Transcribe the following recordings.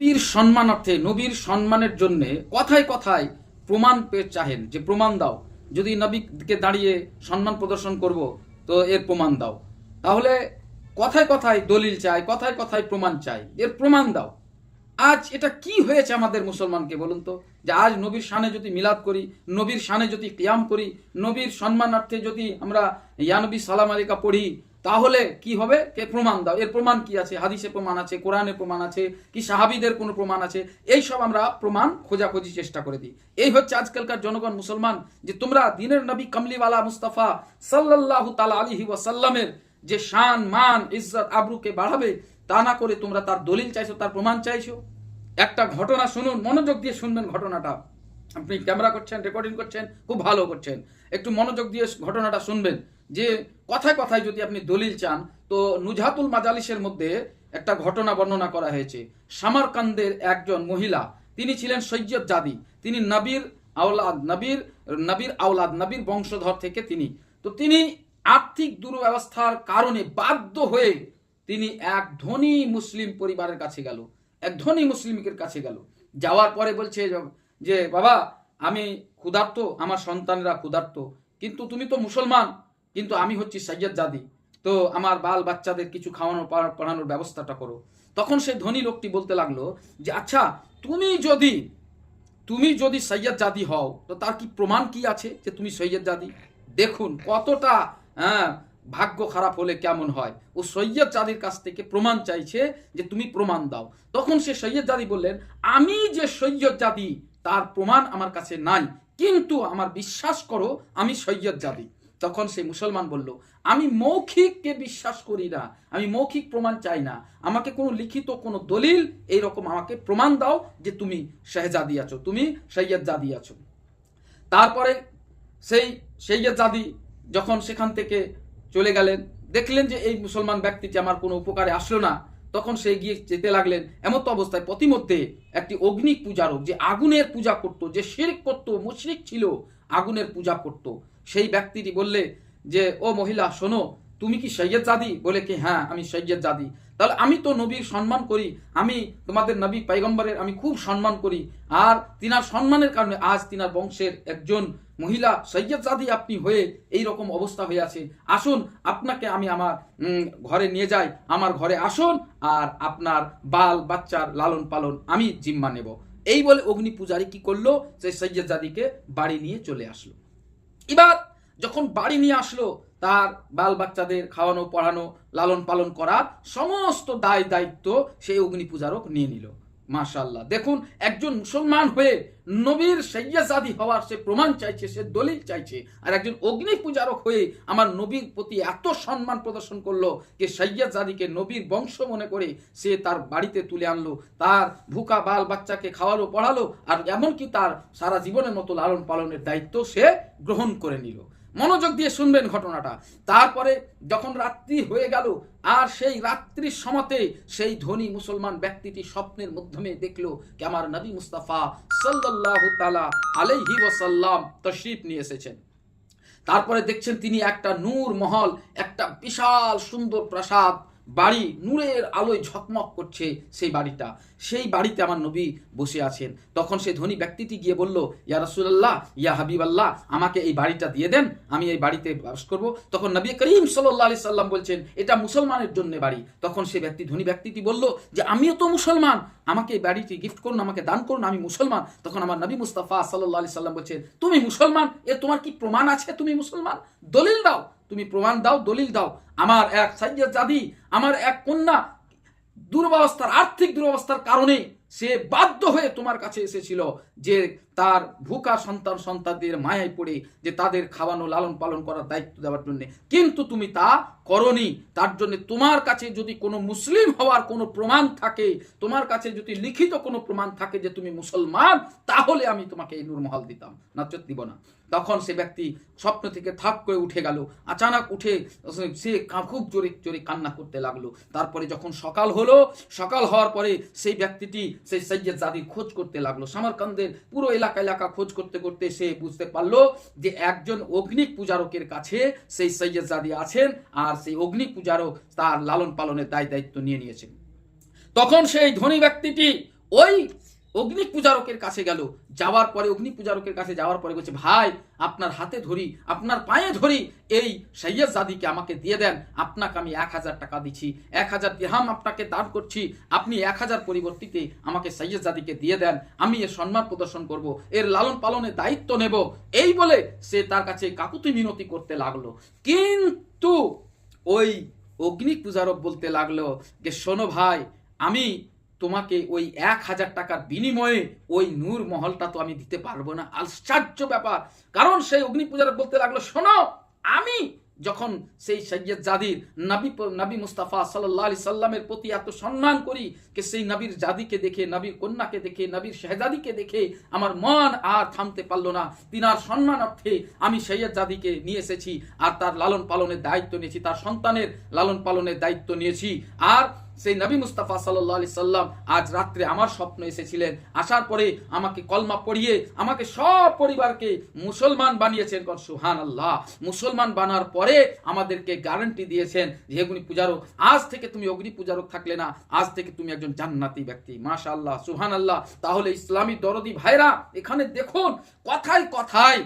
নবীর সম্মানার্থে, নবীর সম্মানের জন্য কথায় কথায় প্রমাণ পেয়ে চাহেন, যে প্রমাণ দাও। যদি নবীকে দাঁড়িয়ে সম্মান প্রদর্শন করব, তো এর প্রমাণ দাও। তাহলে কথায় কথায় দলিল চাই, কথায় কথায় প্রমাণ চাই, এর প্রমাণ দাও। আজ এটা কি হয়েছে আমাদের মুসলমানকে বলুন তো? যে আজ নবীর শানে যদি মিলাদ করি, নবীর শানে যদি ক্যাম করি, নবীর সম্মানার্থে যদি আমরা ইয়ানবী সালাম আলিকা পড়ি তাহলে কি হবে? কে প্রমাণ দাও? এর প্রমাণ কি আছে? হাদিসে প্রমাণ আছে, কোরআনে প্রমাণ আছে, কি সাহাবিদের কোনো প্রমাণ আছে? এই সব আমরা প্রমাণ খোঁজাখুঁজি চেষ্টা করে দিই। এই হচ্ছে আজকালকার জনগণ মুসলমান, যে তোমরা দিনের নবী কামলিওয়ালা মুস্তাফা সাল্লাল্লাহু তাআলা আলাইহি ওয়াসাল্লামের যে শান, মান, ইজ্জত, আবরুকে বাড়াবে, তা না করে তোমরা তার দলিল চাইছো, তার প্রমাণ চাইছো? একটা ঘটনা শুনুন, মনোযোগ দিয়ে শুনবেন ঘটনাটা। আপনি ক্যামেরা করছেন, রেকর্ডিং করছেন, খুব ভালো করছেন। একটু মনোযোগ দিয়ে ঘটনাটা শুনবেন। যে কথায় কথায় যদি আপনি দলিল চান, তো নুজহাতুল মাজালিসের মধ্যে একটা ঘটনা বর্ণনা করা হয়েছে। সামারকান্দের একজন মহিলা, তিনি ছিলেন সৈয়দ জাদি, তিনি নবীর আওলাদ, নবীর নবীর আওলাদ, নবীর বংশধর থেকে তিনি। তো তিনি আর্থিক দুরব্যবস্থার কারণে বাধ্য হয়ে তিনি এক ধনী মুসলিম পরিবারের কাছে গেল, এক ধনী মুসলিমের কাছে গেল। যাওয়ার পরে বলছে যে বাবা, আমি ক্ষুধার্ত, আমার সন্তানরা ক্ষুধার্ত, কিন্তু তুমি তো মুসলমান। কিন্তু আমি হচ্ছি সৈয়দ জাদি। তো আমার বাল বাচ্চাদের কিছু খাওয়ানো পড়ানোর ব্যবস্থাটা করো। তখন সেই ধনী লোকটি বলতে লাগল যে আচ্ছা তুমি যদি তুমি যদি সৈয়দ জাদি হও, তো তার কি প্রমাণ কি আছে যে তুমি সৈয়দ জাদি? দেখুন কতটা হ্যাঁ ভাগ্য খারাপ হলে কেমন হয়। ও সৈয়দ জাদির কাছ থেকে প্রমাণ চাইছে যে তুমি প্রমাণ দাও। তখন সে সৈয়দ জাদি বললেন, আমি যে সৈয়দ জাদি, তার প্রমাণ আমার কাছে নাই। কিন্তু আমার বিশ্বাস করো, আমি সৈয়দ জাদি। তখন সেই মুসলমান বলল, আমি মৌখিককে বিশ্বাস করি না, আমি মৌখিক প্রমাণ চাই না। আমাকে কোনো লিখিত কোনো দলিল এইরকম আমাকে প্রমাণ দাও যে তুমি শেহজাদি আছো, তুমি সৈয়দ জাদি আছো। তারপরে সেই সৈয়দ জাদি যখন সেখান থেকে চলে গেলেন, দেখলেন যে এই মুসলমান ব্যক্তিটি আমার কোনো উপকারে আসলো না, তখন সে গিয়ে যেতে লাগলেন। এমত অবস্থায় প্রতিমধ্যে একটি অগ্নি পূজারক যে আগুনের পূজা করত, যে শিরিক করত, মুশরিক ছিল, আগুনের পূজা করত। সেই ব্যক্তিটি বললে যে, ও মহিলা, শোনো, তুমি কি সৈয়দ জাদি বলে কি হ্যাঁ আমি সৈয়দ জাদি তাহলে আমি তো নবীর সম্মান করি, আমি তোমাদের নবী পাইগম্বরের আমি খুব সম্মান করি। আর তিনার সম্মানের কারণে আজ তিনার বংশের একজন মহিলা সৈয়দ জাদি আপনি হয়ে এই রকম অবস্থা হয়ে আছে। আসুন, আপনাকে আমি আমার ঘরে নিয়ে যাই। আমার ঘরে আসুন আর আপনার বাল বাচ্চার লালন পালন আমি জিম্মা নেব। এই বলে অগ্নি পূজারি কি করল? সেই সৈয়দ জাদিকে বাড়ি নিয়ে চলে আসলো। এবার যখন বাড়ি নিয়ে আসলো তার বাল বাচ্চাদের খাওয়ানো, পড়ানো লালন পালন করার সমস্ত দায় দায়িত্ব সেই অগ্নি পূজারক নিয়ে নিল। মাশাল্লাহ দেখুন, একজন মুসলমান হয়ে নবীর সৈয়াজাদি হওয়ার সে প্রমাণ চাইছে, সে দলিল চাইছে, আর একজন অগ্নি পূজারক হয়ে আমার নবীর প্রতি এত সম্মান প্রদর্শন করল যে সৈয়াজাদিকে নবীর বংশ মনে করে সে তার বাড়িতে তুলে আনলো, তার ভুকা বাল বাচ্চাকে খাওয়ালো, পড়ালো, আর এমনকি তার সারা জীবনের মতো লালন পালনের দায়িত্ব সে গ্রহণ করে নিল। মনোযোগ দিয়ে শুনবেন ঘটনাটা। তারপরে যখন রাত্রি হয়ে গেল, আর সেই রাত্রির সমাতে সেই ধনী মুসলমান ব্যক্তিটি স্বপ্নের মাধ্যমে দেখল কে আমার নবী মুস্তাফা সাল্লাহ তালা আলাইহি ওসাল্লাম তশরিফ নিয়ে এসেছেন। তারপরে দেখছেন তিনি একটা নূর মহল, একটা বিশাল সুন্দর প্রাসাদ বাড়ি নূরের আলোয় ঝকমক করছে সেই বাড়িটা। সেই বাড়িতে আমার নবী বসে আছেন। তখন সেই ধনী ব্যক্তিটি গিয়ে বলল, ইয়া রাসূলুল্লাহ, ইয়া হাবিবাল্লাহ, আমাকে এই বাড়িটা দিয়ে দেন, আমি এই বাড়িতে বাস করব। তখন নবী করিম সাল্লাল্লাহু আলাইহি সাল্লাম বলছেন, এটা মুসলমানের জন্য বাড়ি। তখন সেই ব্যক্তি, ধনী ব্যক্তিটি বলল, যে আমিও তো মুসলমান, আমাকে এই বাড়িটি গিফট করুন, আমাকে দান করুন, আমি মুসলমান। তখন আমার নবী মুস্তাফা সাল্লাল্লাহু আলাইহি সাল্লাম বলছেন, তুমি মুসলমান? এ তোমার কি প্রমাণ আছে তুমি মুসলমান? দলিল দাও, তুমি প্রমাণ দাও, দলিল দাও। আমার এক সাইয়্যদ জাদি, আমার এক কন্যা। দুরবস্থার আর্থিক দুরবস্থার কারণে সে বাধ্য হয়ে তোমার কাছে এসেছিল যে তার ভুকা সন্তান সন্তানদের মায়ায় পড়ে যে তাদের খাওয়ানো, লালন পালন করার দায়িত্ব দেওয়ার জন্য। কিন্তু তুমি তা করনি। তার জন্য তোমার কাছে যদি কোনো মুসলিম হওয়ার কোনো প্রমাণ থাকে, তোমার কাছে যদি লিখিত কোনো প্রমাণ থাকে যে তুমি মুসলমান, তাহলে আমি তোমাকে এই নূরমহল দিতাম নচেত দিব না। তখন সে ব্যক্তি স্বপ্ন থেকে থাপ করে উঠে গেল। আচানক উঠে সে খুব জোরে জোরে কান্না করতে লাগল। তারপরে যখন সকাল হলো, সকাল হওয়ার পরে সেই ব্যক্তিটি, সেই সৈয়দ জাদির খোঁজ করতে লাগল। সামারকান্দের পুরো এলাকা এলাকা এলাকা খোঁজ করতে করতে সে বুঝতে পারল যে একজন অগ্নি পূজারকের কাছে সেই সৈয়দ জাদি আছেন আর সেই অগ্নি পূজারক তার লালন পালনের দায় দায়িত্ব নিয়ে নিয়েছেন। তখন সেই ধনী ব্যক্তিটি ওই অগ্নি পূজারকের কাছে গেল। যাওয়ার পরে অগ্নি পূজারকের কাছে যাওয়ার পরে বলছে, ভাই, আপনার হাতে ধরি, আপনার পায়ে ধরি, এই সৈয়দ জাদিকে আমাকে দিয়ে দেন। আপনাকে আমি এক হাজার টাকা দিচ্ছি। এক হাজার দিহাম আপনাকে দান করছি। আপনি এক হাজার পরিবর্তিতে আমাকে সৈয়দ জাদিকে দিয়ে দেন। আমি এর সম্মান প্রদর্শন করব, এর লালন পালনের দায়িত্ব নেব। এই বলে সে তার কাছে কাকুতি মিনতি করতে লাগল। কিন্তু ওই অগ্নি পূজারক বলতে লাগল যে, শোনো ভাই, আমি তোমাকে ওই এক হাজার টাকার বিনিময়ে ওই নূর মহলটা তো আমি দিতে পারব না। আশ্চর্য ব্যাপার। কারণ সেই অগ্নি পূজারক বলতে লাগল, শোনো, আমি যখন সেই সৈয়দ জাদির নবী নবী মুস্তাফা সাল্লাহ আলি সাল্লামের প্রতি এত সম্মান করি যে সেই নবীর জাদিকে দেখে, নবীর কন্যাকে দেখে, নবীর শেহজাদিকে দেখে আমার মন আর থামতে পারল না। তিনার সম্মানার্থে আমি সৈয়দ জাদিকে নিয়ে এসেছি আর তার লালন পালনের দায়িত্ব নিয়েছি, তার সন্তানের লালন পালনের দায়িত্ব নিয়েছি। আর সেই নবী মুস্তাফা সাল্লাহ আলি সাল্লাম আজ রাত্রে আমার স্বপ্ন এসেছিলেন। আসার পরে আমাকে কলমা পড়িয়ে আমাকে সব পরিবারকে মুসলমান বানিয়েছেন কর সুহান আল্লাহ মুসলমান বানার পরে আমাদেরকে গ্যারান্টি দিয়েছেন যে অগ্নি পূজারক, আজ থেকে তুমি অগ্নি পূজারক থাকলে না, আজ থেকে তুমি একজন জান্নাতি ব্যক্তি। মাশা আল্লাহ সুহান আল্লাহ তাহলে ইসলামী দরদি ভাইরা, এখানে দেখুন, কথায় কথায়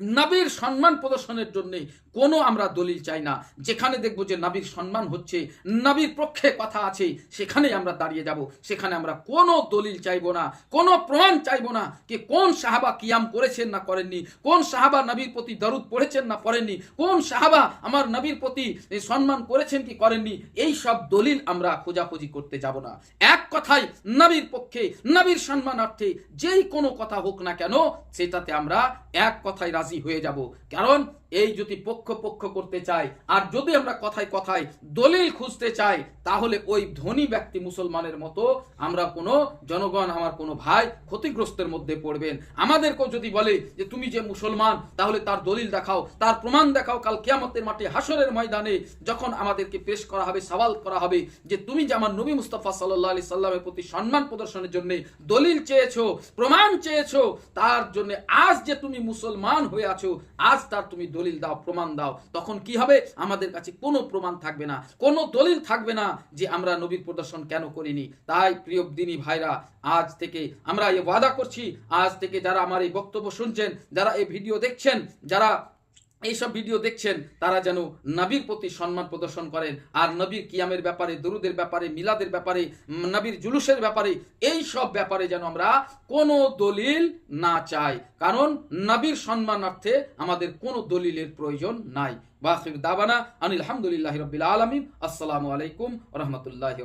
নবীর সম্মান প্রদর্শনের জন্য কোনো আমরা দলিল চাই না। যেখানে দেখব যে নবীর সম্মান হচ্ছে, নবীর পক্ষে কথা আছে সেখানে আমরা দাঁড়িয়ে যাব। সেখানে আমরা কোনো দলিল চাইব না, কোনো প্রমাণ চাইব না যে কোন সাহাবা কিয়াম করেছেন না করেননি, কোন সাহাবা নবীর প্রতি দরুদ পড়েছেন না পড়েননি, কোন সাহাবা আমার নবীর প্রতি সম্মান করেছেন কি করেননি, এই সব দলিল আমরা খোঁজাখুঁজি করতে যাব না। এক কথায় নবীর পক্ষে, নবীর সম্মানার্থে যেই কোনো কথা হোক না কেন, সেটাতে আমরা এক কথায় রাজি হয়ে যাব। কারণ এই যদি পক্ষ পক্ষ করতে চাই আর যদি আমরা কথায় কথায় দলিল খুঁজতে চাই, তাহলে ওই ধনী ব্যক্তি মুসলমানের মতো আমরা কোনো জনগণ, আমার কোনো ভাই ক্ষতিগ্রস্তের মধ্যে পড়বেন। আমাদেরকেও যদি বলে যে তুমি যে মুসলমান, তাহলে তার দলিল দেখাও, তার প্রমাণ দেখাও, কাল কিয়ামতের মাঠে হাসরের ময়দানে যখন আমাদেরকে পেশ করা হবে, সওয়াল করা হবে যে তুমি যে আমার নবী মুস্তাফা সাল্লাহ আলি সাল্লামের প্রতি সম্মান প্রদর্শনের জন্য দলিল চেয়েছো, প্রমাণ চেয়েছো, তার জন্য আজ যে তুমি মুসলমান হয়ে আছো, আজ তার তুমি দলিল দাও, প্রমাণ দাও, তখন কি হবে? আমাদের কাছে কোনো প্রমাণ থাকবে না, কোনো দলিল থাকবে না যে আমরা নবীর প্রদর্শন কেন করিনি। তাই প্রিয় দিনী ভাইরা, আজ থেকে আমরা এই ওয়াদা করছি, আজ থেকে যারা আমার এই বক্তব্য শুনছেন, যারা এই ভিডিও দেখছেন, যারা এইসব ভিডিও দেখছেন, তারা যেন নবীর প্রতি সম্মান প্রদর্শন করেন। আর নবীর কিয়ামের ব্যাপারে, দরুদের ব্যাপারে, মিলাদের ব্যাপারে নবীর জুলুসের ব্যাপারে এই সব ব্যাপারে যেন আমরা কোনো দলিল না চাই। কারণ নবীর সম্মানার্থে আমাদের কোনো দলিলের প্রয়োজন নাই। বাকির দাবানা আনিল রবিল আলমিন। আসসালামু আলাইকুম রহমতুল্লাহ